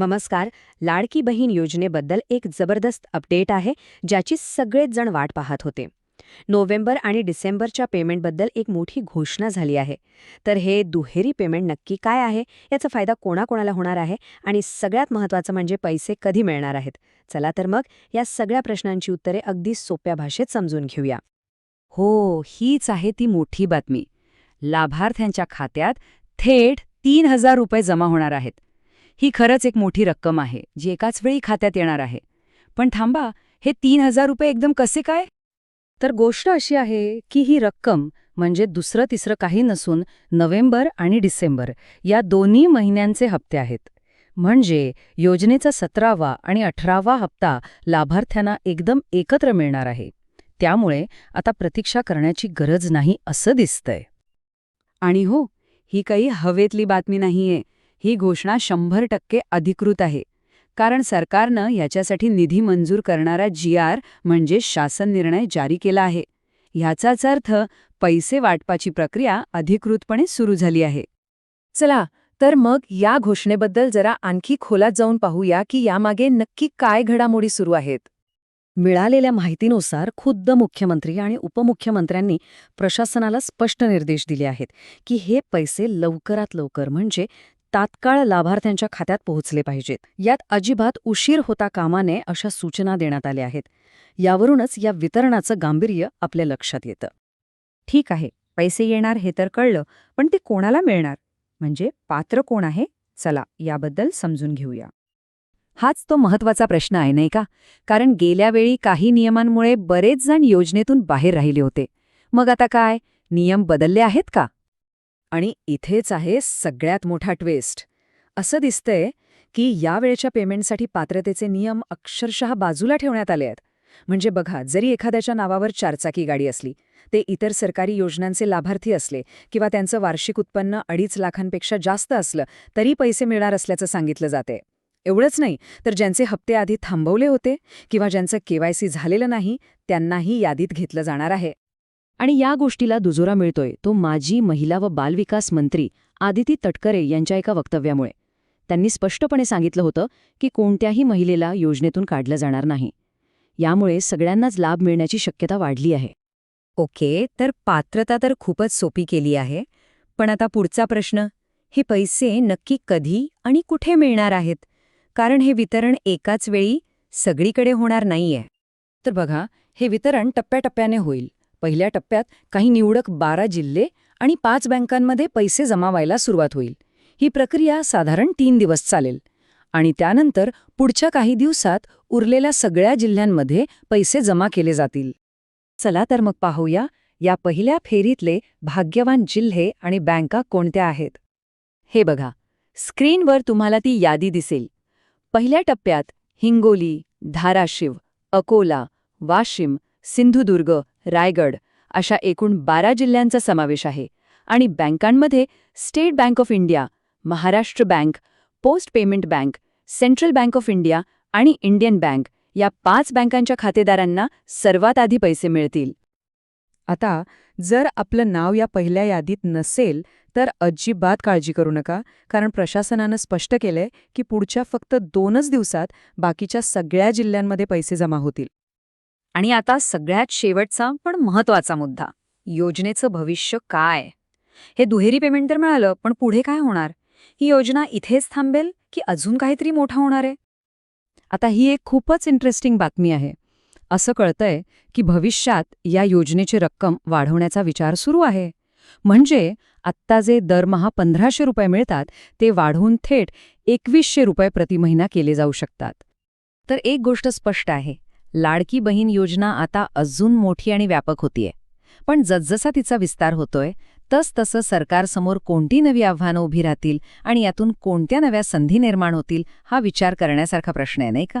नमस्कार. लाडकी बहीण योजनेबद्दल एक जबरदस्त अपडेट आहे ज्याची सगळेच जण वाट पाहत होते. नोव्हेंबर आणि डिसेंबरच्या पेमेंटबद्दल एक मोठी घोषणा झाली आहे. तर हे दुहेरी पेमेंट नक्की काय आहे याचा फायदा कोणाकोणाला होणार आहे आणि सगळ्यात महत्त्वाचं म्हणजे पैसे कधी मिळणार आहेत? चला तर मग या सगळ्या प्रश्नांची उत्तरे अगदी सोप्या भाषेत समजून घेऊया. हो हीच आहे ती मोठी बातमी. लाभार्थ्यांच्या खात्यात थेट तीन हजार रुपये जमा होणार आहेत. ही खरंच एक मोठी रक्कम आहे जी एकाच वेळी खात्यात येणार आहे. पण थांबा हे तीन हजार रुपये एकदम कसे काय? तर गोष्ट अशी आहे की ही रक्कम म्हणजे दुसरं तिसरं काही नसून नोव्हेंबर आणि डिसेंबर या दोन्ही महिन्यांचे हप्ते आहेत. म्हणजे योजनेचा सतरावा आणि अठरावा हप्ता लाभार्थ्यांना एकदम एकत्र मिळणार आहे. त्यामुळे आता प्रतीक्षा करण्याची गरज नाही असं दिसतंय. आणि हो ही काही हवेतली बातमी नाहीये. ही घोषणा शंभर टक्के अधिकृत आहे. कारण सरकारनं याच्यासाठी निधी मंजूर करणारा जी आर म्हणजे शासन निर्णय जारी केला आहे. ह्याचाच अर्थ पैसे वाटपाची प्रक्रिया अधिकृतपणे सुरू झाली आहे. चला तर मग या घोषणेबद्दल जरा आणखी खोलात जाऊन पाहूया की यामागे नक्की काय घडामोडी सुरू आहेत. मिळालेल्या माहितीनुसार खुद्द मुख्यमंत्री आणि उपमुख्यमंत्र्यांनी प्रशासनाला स्पष्ट निर्देश दिले आहेत की हे पैसे लवकरात लवकर म्हणजे तात्काळ लाभार्थ्यांच्या खात्यात पोहोचले पाहिजेत. यात अजिबात उशीर होता कामाने अशा सूचना देण्यात आल्या आहेत. यावरूनच या वितरणाचं गांभीर्य आपल्या लक्षात येतं. ठीक आहे पैसे येणार हे तर कळलं पण ते कोणाला मिळणार? म्हणजे पात्र कोण आहे? चला याबद्दल समजून घेऊया. हाच तो महत्त्वाचा प्रश्न आहे नाही का? कारण गेल्यावेळी काही नियमांमुळे बरेच जण योजनेतून बाहेर राहिले होते. मग आता काय? नियम बदलले आहेत का? आणि इथेच आहे सगळ्यात मोठा ट्विस्ट असं दिसतंय की यावेळेच्या पेमेंटसाठी पात्रतेचे नियम अक्षरशः बाजूला ठेवण्यात आले आहेत. म्हणजे बघा जरी एखाद्याच्या नावावर चारचाकी गाडी असली ते इतर सरकारी योजनांचे लाभार्थी असले किंवा त्यांचं वार्षिक उत्पन्न अडीच लाखांपेक्षा जास्त असलं तरी पैसे मिळणार असल्याचं सांगितलं जाते एवढंच नाही तर ज्यांचे हप्ते आधी थांबवले होते किंवा ज्यांचं केवायसी झालेलं नाही त्यांनाही यादीत घेतलं जाणार आहे. आणि या गोष्टीला दुजोरा मिळतोय तो माजी महिला व बालविकास मंत्री आदिती तटकरे यांच्या एका वक्तव्यामुळे. त्यांनी स्पष्टपणे सांगितलं होतं की कोणत्याही महिलेला योजनेतून काढलं जाणार नाही. यामुळे सगळ्यांनाच लाभ मिळण्याची शक्यता वाढली आहे. ओके तर पात्रता तर खूपच सोपी केली आहे पण आता पुढचा प्रश्न हे पैसे नक्की कधी आणि कुठे मिळणार आहेत? कारण हे वितरण एकाच वेळी सगळीकडे होणार नाहीये. तर बघा हे वितरण टप्प्याटप्प्याने होईल. पहिल्या टप्प्यात काही निवडक बारा जिल्हे आणि पाच बँकांमध्ये पैसे जमा व्हायला सुरुवात होईल. ही प्रक्रिया साधारण तीन दिवस चालेल. आणि त्यानंतर पुढच्या काही दिवसात उरलेल्या सगळ्या जिल्ह्यांमध्ये पैसे जमा केले जातील. चला तर मग पाहूया या पहिल्या फेरीतले भाग्यवान जिल्हे आणि बँका कोणत्या आहेत. हे बघा स्क्रीनवर तुम्हाला ती यादी दिसेल. पहिल्या टप्प्यात हिंगोली धाराशिव अकोला वाशिम सिंधुदुर्ग रायगड अशा एकूण बारा जिल्ह्यांचा समावेश आहे आणि बँकांमध्ये state bank of India Maharashtra bank post payment bank central bank of India आणि इंडियन बँक या पाच बँकांच्या खातेदारांना सर्वात आधी पैसे मिळतील. आता जर आपलं नाव या पहिल्या यादीत नसेल तर अजिबात काळजी करू नका कारण प्रशासनानं स्पष्ट केलंय की पुढच्या फक्त दोनच दिवसात बाकीच्या सगळ्या जिल्ह्यांमध्ये पैसे जमा होतील. आणि आता सगळ्यात शेवटचा पण महत्त्वाचा मुद्दा. योजनेचं भविष्य काय? हे दुहेरी पेमेंट तर मिळालं पण पुढे काय होणार? ही योजना इथेच थांबेल की अजून काहीतरी मोठा होणार आहे? आता ही एक खूपच इंटरेस्टिंग बातमी आहे. असं कळतंय की भविष्यात या योजनेची रक्कम वाढवण्याचा विचार सुरू आहे. म्हणजे आत्ता जे दरमहा पंधराशे रुपये मिळतात ते वाढवून थेट एकवीसशे रुपये प्रति महिना केले जाऊ शकतात. तर एक गोष्ट स्पष्ट आहे. लाडकी बहीण योजना आता अजून मोठी आणि व्यापक होतीये. पण जसजसा तिचा विस्तार होतोय तसतसं सरकारसमोर कोणती नवी आव्हानं उभी राहतील आणि यातून कोणत्या नव्या संधी निर्माण होतील हा विचार करण्यासारखा प्रश्न आहे नाही का?